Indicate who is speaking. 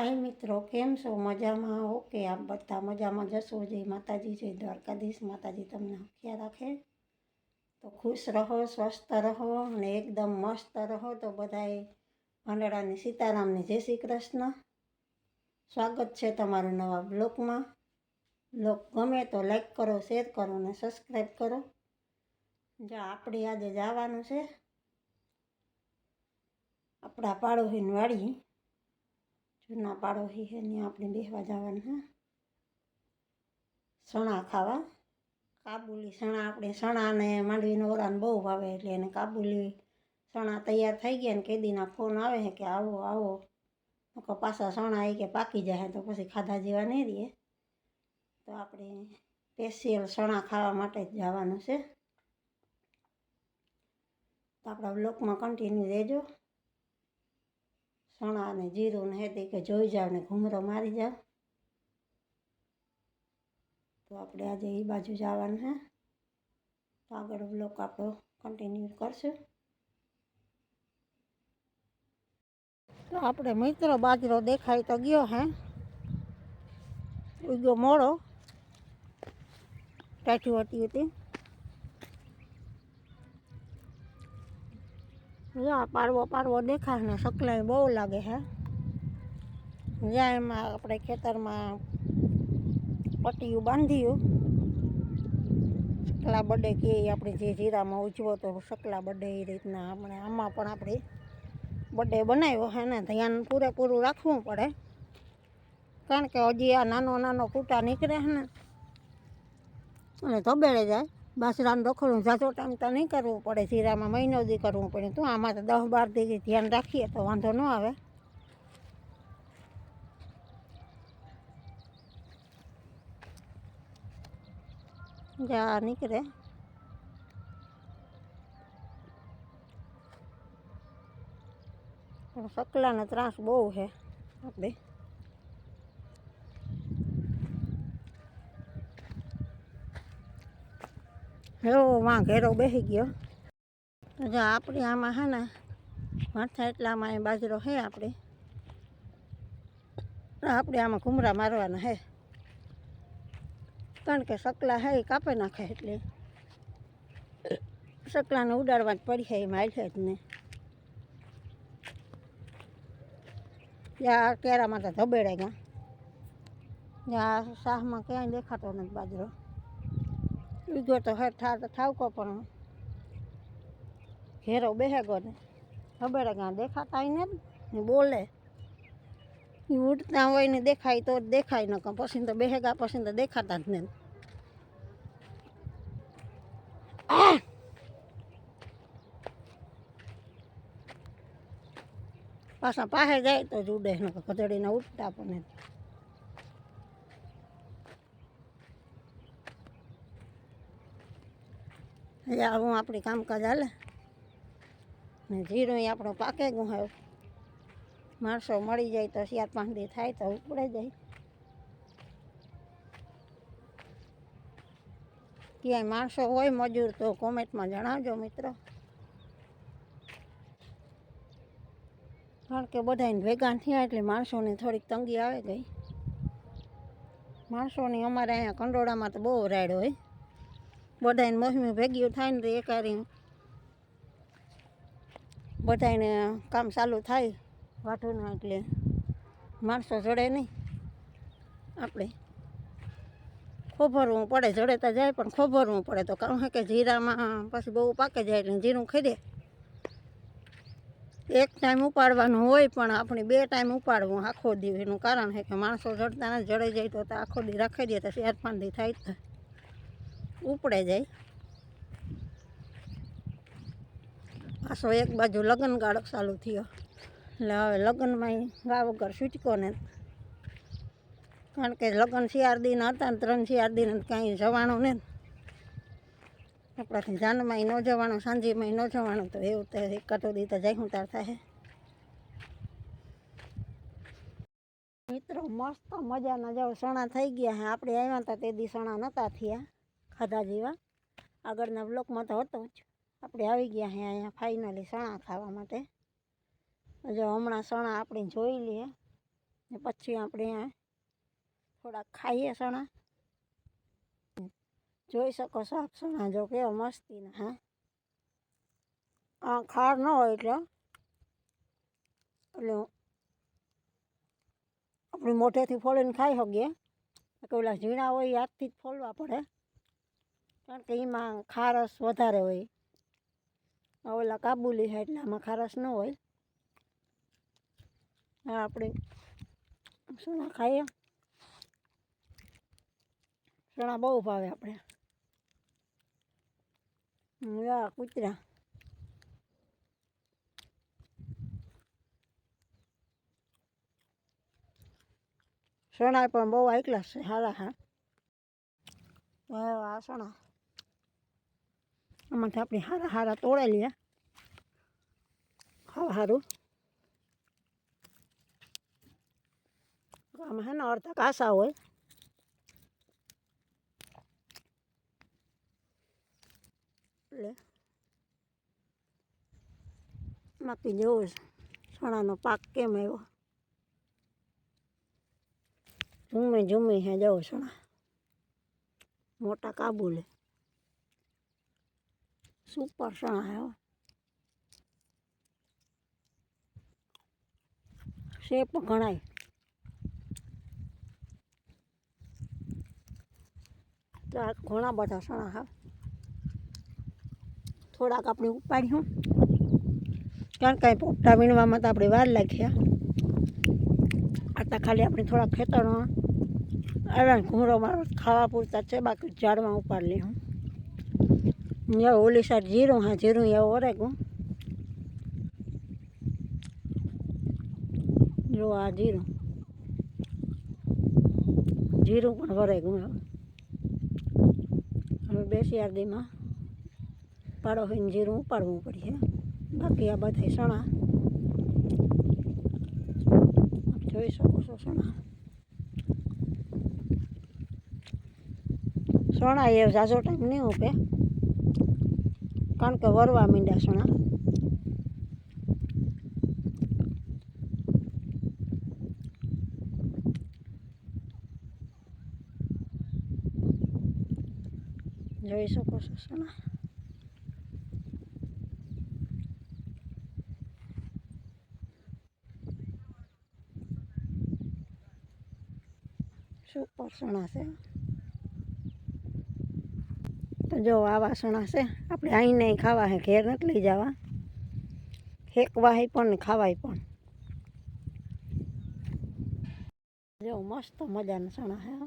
Speaker 1: હાય મિત્રો, કેમ છો? મજામાં ઓકે આપ બધા મજામાં જશો? જય માતાજી, જય દ્વારકાધીશ. માતાજી તમને હખ્યા રાખે? તો ખુશ રહો, સ્વસ્થ રહો અને એકદમ મસ્ત રહો તો બધાએ ભંડળાની સીતારામની જય શ્રી કૃષ્ણ. સ્વાગત છે તમારું નવા બ્લોગમાં બ્લોગ ગમે તો લાઈક કરો, શેર કરો અને સબસ્ક્રાઈબ કરો. જો આપણે આજે જવાનું છે. આપણા પાડોશીની વાડી જૂના પાડોશી છે ત્યાં આપણે બેસવા જવાનું હા. સણા ખાવા. કાબુલી સણા આપણે સણા ને માંડવીનો ઓરાને બહુ ભાવે એટલે એને કાબુલી સણા તૈયાર થઈ ગયા ને કેદીના ફોન આવે છે કે આવો આવો. નકર પાછા સણા એ કે પાકી જાય તો પછી ખાધા જેવા નહીં રહીએ. તો આપણે સ્પેશિયલ સણા ખાવા માટે જ જવાનું છે. તો આપણા બ્લોકમાં કન્ટિન્યુ રહેજો. સણા અને જીરું ને હેતી કે જોઈ જાવ ને ઘૂમરો મારી જાવ. તો આપણે આજે એ બાજુ જવાનું હે. તો આગળ બ્લોક આપણો કન્ટિન્યુ કરશું. તો આપણે મિત્રો બાજરો દેખાય તો ગયો હે. ઉગ્યો મોડો. ટાઠી હતી હતી જા પાડવો પાડવો દેખાય ને સકલાઈ બહુ લાગે હે. જ્યાં એમાં આપણે ખેતરમાં પટ્ટીયું બાંધ્યું. સકલા બડે કે આપણે જે જીરામાં ઉજવો તો સકલા બડે એ રીતના આપણે આમાં પણ આપણે બડે બનાવ્યો હે ને, ધ્યાન પૂરેપૂરું રાખવું પડે. કારણ કે હજી આ નાનો નાનો કૂટા નીકળે છે ને, અને ધબેડે જાય. બાજરાનું રખડું. જાજો ટાઈમ તો નહીં કરવું પડે. જીરામાં મહિનો દી કરવું પડે. તો આમાં તો દસ બાર દી ધ્યાન રાખીએ તો વાંધો ન આવે. જા, નીકળે. પણ સકલાનો ત્રાસ બહુ છે. આપણે એવો માં ઘેરો બેસી ગયો. જો આપણે આમાં હા ને, માથા એટલામાં એ બાજરો હે આપણે. આપણે આમાં ઘૂમરા મારવાના હે. કારણ કે સકલા હે એ કાપી નાખે એટલે. સકલાને ઉડાડવા જ પડી છે હાલ છે જ ને. ત્યાં કેરામાં તો ધબેડે ગયા ત્યાં શાહમાં ક્યાંય દેખાતો નથી બાજરો. ઉગ્યો તો હે, થા ઠાવકો પણ ઘેરો બેહેગો ને. ખબર ગાં દેખાતા ને ને બોલે. એ ઉડતા હોય ને દેખાય તો દેખાય, ન કે પછી તો બેહેગા, પછી તો દેખાતા જ નહીં પાછા પાસે જાય તો જ ઉડે, ન કે ગધડીને ઉડતા પણ એટલે આવું આપણી કામકાજ હાલે. ને જીરો આપણો પાકે ગયું હવે માણસો મળી જાય તો શિયાર પાંડી થાય તો ઉપડે જાય. ક્યાંય માણસો હોય મજૂર તો કોમેન્ટમાં જણાવજો મિત્રો. કારણ કે બધાને ભેગા થયા એટલે માણસોની થોડીક તંગી આવે ગઈ. માણસોની અમારે અહીંયા કંડોળામાં તો બહુ રાડ હોય. બધાને મહિમી ભેગી થાય ને તો એકારી બધાને કામ ચાલુ થાય વાઢોના એટલે માણસો જડે નહીં આપણે. ખોભરવું પડે, જડેતા જાય પણ ખોભરવું પડે તો કામ કે જીરામાં, પછી બહુ પાકે જાય એટલે જીરું ખરીદે એક ટાઈમ ઉપાડવાનું હોય પણ આપણે બે ટાઈમ ઉપાડવું આખો દી. એનું કારણ છે કે માણસો જડતા ને જડે જાય તો આખો દી રાખી દે તો ચાર પાંચ દી થાય જ. ઉપડે જાય. પાછો એક બાજુ લગ્ન ગાળો ચાલુ થયો. એટલે હવે લગ્નમાં ગા વગર છૂટકો ને. કારણ કે લગ્ન શિયાર દિન હતા ને ત્રણ શિયાર દિન કાંઈ જવાનું ને. આપણાથી જાનમાં ન જવાનું, સાંજેમાં ન જવાનું, તો એવું તો દી તો જાય હું તાર થાય. મિત્રો, મસ્ત મજાના જેવો સણા થઈ ગયા હે. આપણે આવ્યા હતા તે દી સણા નહોતા થયા. ખાધા જેવા. આગળના બ્લોકમાં તો હતો જ. આપણે આવી ગયા હે અહીંયા ફાઇનલી સણા ખાવા માટે. જો હમણાં સણા આપણે જોઈ લઈએ. ને પછી આપણે અહીંયા થોડાક ખાઈએ સણા જોઈ શકો સાફ સણા જો કેવા મસ્તીના, હા. આ ખાર ન હોય એટલે એટલે આપણે મોઢેથી ફોડીને ખાઈ શકીએ. કે ઓલા ઝીણા હોય હાથથી જ ફોલવા પડે. કારણ કે એમાં ખારસ વધારે હોય. ઓલા કાબુલી છે એટલે આમાં ખારસ ન હોય. હા આપણે સણા ખાઈએ? ચણા બહુ ભાવે આપણે. યા કૂતરા. સણા પણ બહુ ક્લાસ છે સારા હા. આ સણા આમાંથી આપણે હારા હારા તોડે લઈએ ખાવા સારું આમાં હે ને અડધા કાસા હોય એટલે બાકી જેવો સણાનો પાક કેમ આવ્યો ઝૂમે ઝૂમે હે જવો સણા મોટા કાબુલે સુપર સણા હો. શેપ ગણાય તો આ ઘણા બધા સણા હા થોડાક આપણે ઉપાડ્યું. કારણ કાંઈ પોપટા વીણવામાં તો આપણે વાર લાગ્યા. આટલા ખાલી આપણે થોડાક ખેતરમાં આવ્યા ઘૂમરોમાં ખાવા પૂરતા છે, બાકી ઝાડમાં ઉપાડ લઈ ઓલી સાઈડ જીરું હા, જીરું એવું ઓરેગું. જો આ જીરું. જીરું પણ વરેગું હવે બેસી આરદીમાં પાડો હોઈને જીરું ઉપાડવું પડશે. બાકી આ બધા સણા. જોઈ શકો છો સણા. સણા એ ઝાઝો ટાઈમ નહીં ઉપે. કારણ કે વરવા મીંડ્યા સણા જોઈ શકો છો સણા સુપર સણા છે? તો જો આવા સણા છે, આપણે આઈને ખાવા હે, ઘેર નથી લઈ જવા હેકવા હે પણ ખાવાય પણ જો મસ્ત મજાના સણા હો.